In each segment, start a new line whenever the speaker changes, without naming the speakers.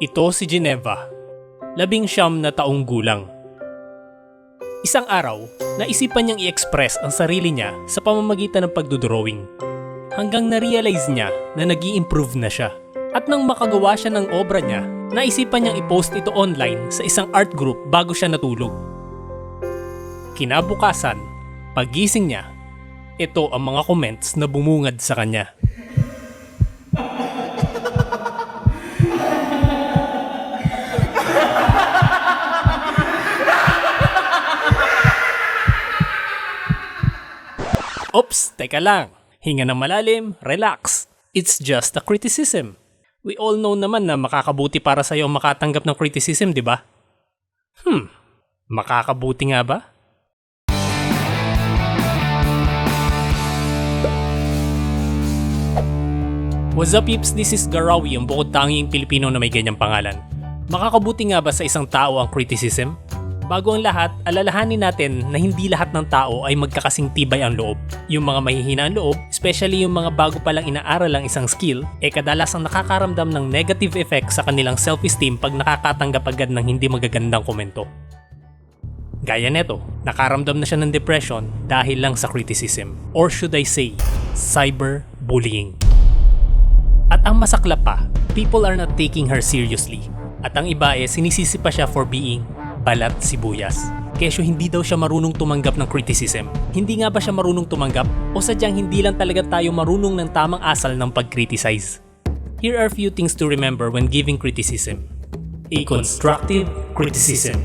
Ito si Geneva, labing siyam na taong gulang. Isang araw, naisipan niyang i-express ang sarili niya sa pamamagitan ng pagdodrawing. Hanggang na-realize niya na nag improve na siya. At nang makagawa siya ng obra niya, naisipan niyang i-post ito online sa isang art group bago siya natulog. Kinabukasan, pagising niya, ito ang mga comments na bumungad sa kanya. Teka lang. Hinga ng malalim, relax. It's just a criticism. We all know naman na makakabuti para sa'yo ang makatanggap ng criticism, di ba? Hmm, makakabuti nga ba? What's up, peeps? This is Garawi, ang bukod tanging Pilipino na may ganyang pangalan. Makakabuti nga ba sa isang tao ang criticism? Bago ang lahat, alalahanin natin na hindi lahat ng tao ay magkakasing tibay ang loob. Yung mga mahihina ang loob, especially yung mga bago palang inaaral ang isang skill, eh kadalasang nakakaramdam ng negative effect sa kanilang self-esteem pag nakakatanggap agad ng hindi magagandang komento. Gaya neto, nakaramdam na siya ng depression dahil lang sa criticism. Or should I say, cyberbullying. At ang masaklap pa, people are not taking her seriously. At ang iba eh sinisisi pa siya for being balat sibuyas. Kesyo hindi daw siya marunong tumanggap ng criticism. Hindi nga ba siya marunong tumanggap? O sadyang hindi lang talaga tayo marunong ng tamang asal ng pag-criticize? Here are few things to remember when giving criticism. A constructive criticism.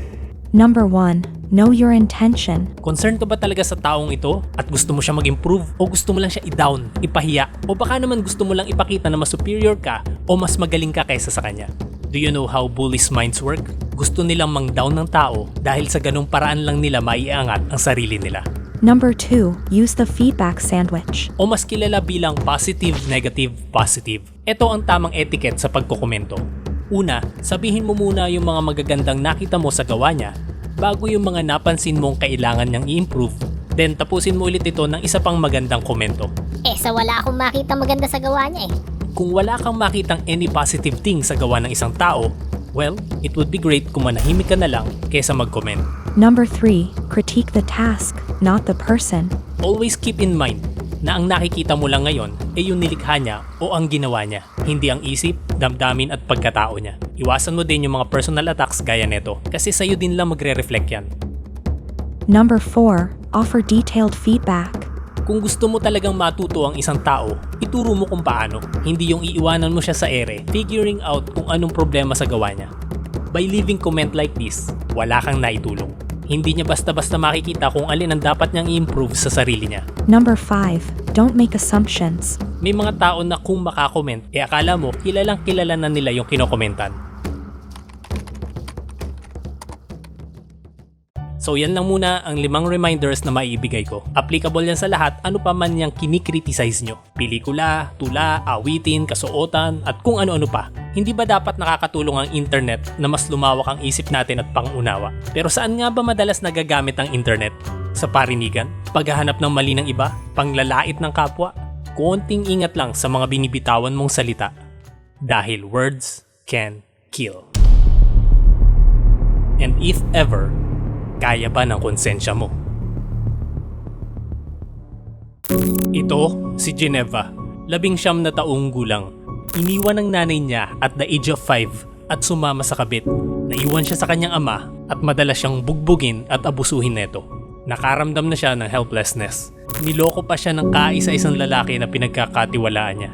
Number 1. Know your intention.
Concerned ka ba talaga sa taong ito at gusto mo siya mag-improve o gusto mo lang siya i-down, ipahiya o baka naman gusto mo lang ipakita na mas superior ka o mas magaling ka kaysa sa kanya? Do you know how bullies minds work? Gusto nilang mang-down ng tao dahil sa ganung paraan lang nila maiangat ang sarili nila.
Number 2. Use the feedback sandwich.
O mas kilala bilang positive, negative, positive. Ito ang tamang etiquette sa pagkokomento. Una, sabihin mo muna yung mga magagandang nakita mo sa gawa niya bago yung mga napansin mong kailangan niyang i-improve. Then tapusin mo ulit ito ng isa pang magandang komento.
Eh, sa wala akong makita maganda sa gawa niya eh.
Kung wala kang makitang any positive thing sa gawa ng isang tao, well, it would be great kung manahimik ka na lang kaysa mag-comment.
Number 3. Critique the task, not the person.
Always keep in mind na ang nakikita mo lang ngayon ay yung nilikha niya o ang ginawa niya, hindi ang isip, damdamin at pagkatao niya. Iwasan mo din yung mga personal attacks gaya neto kasi sa'yo din lang magre-reflect yan.
Number 4. Offer detailed feedback.
Kung gusto mo talagang matuto ang isang tao, ituro mo kung paano, hindi yung iiwanan mo siya sa ere, figuring out kung anong problema sa gawa niya. By leaving comment like this, wala kang naitulong. Hindi niya basta-basta makikita kung alin ang dapat niyang i-improve sa sarili niya.
Number 5. Don't make assumptions.
May mga tao na kung makakomment, e akala mo kilalang kilala na nila yung kinokomentan. So yan lang muna ang limang reminders na maibigay ko. Applicable yan sa lahat ano pa man yung kinikriticize nyo. Pelikula, tula, awitin, kasuotan, at kung ano-ano pa. Hindi ba dapat nakakatulong ang internet na mas lumawak ang isip natin at pangunawa? Pero saan nga ba madalas nagagamit ang internet? Sa parinigan? Paghahanap ng mali ng iba? Panglalait ng kapwa? Konting ingat lang sa mga binibitawan mong salita. Dahil words can kill. And if ever, kaya ba ng konsensya mo? Ito, si Geneva, labing siyam na taong gulang. Iniwan ng nanay niya at the age of 5 at sumama sa kabit. Naiwan siya sa kanyang ama at madalas siyang bugbugin at abusuhin neto. Nakaramdam na siya ng helplessness. Niloko pa siya ng kaisa-isang lalaki na pinagkakatiwalaan niya.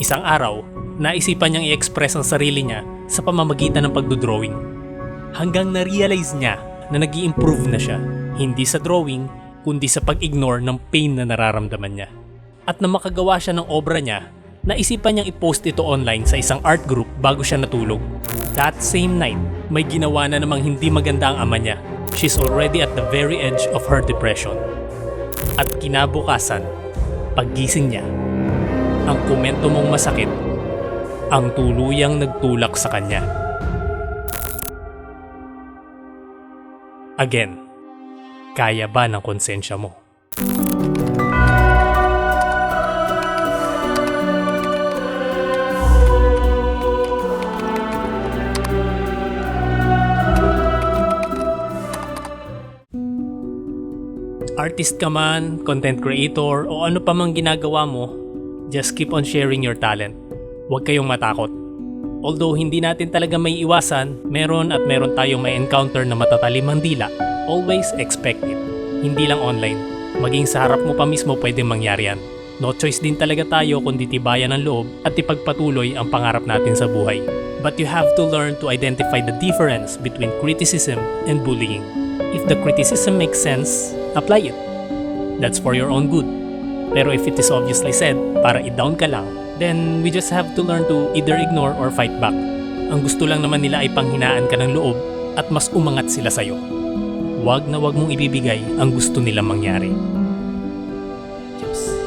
Isang araw, naisipan niyang i-express ang sarili niya sa pamamagitan ng pagdodrawing hanggang na-realize niya na nag improve na siya. Hindi sa drawing, kundi sa pag-ignore ng pain na nararamdaman niya. At na makagawa siya ng obra niya, naisipan niyang i-post ito online sa isang art group bago siya natulog. That same night, may ginawa na namang hindi maganda ang ama niya. She's already at the very edge of her depression. At kinabukasan, paggising niya, ang komento mong masakit, ang tuluyang nagtulak sa kanya. Again, kaya ba ng konsensya mo? Artist ka man, content creator, o ano pa mang ginagawa mo, just keep on sharing your talent. Huwag kayong matakot. Although hindi natin talaga may iwasan, meron at meron tayong may encounter na matatalimang dila, always expect it. Hindi lang online. Maging sa harap mo pa mismo pwede mangyari yan. No choice din talaga tayo kundi tibayan ng loob at ipagpatuloy ang pangarap natin sa buhay. But you have to learn to identify the difference between criticism and bullying. If the criticism makes sense, apply it. That's for your own good. Pero if it is obviously said para i-down ka lang, then we just have to learn to either ignore or fight back. Ang gusto lang naman nila ay panghinaan ka ng loob at mas umangat sila sa'yo. Huwag na huwag mong ibibigay ang gusto nilang mangyari. Diyos.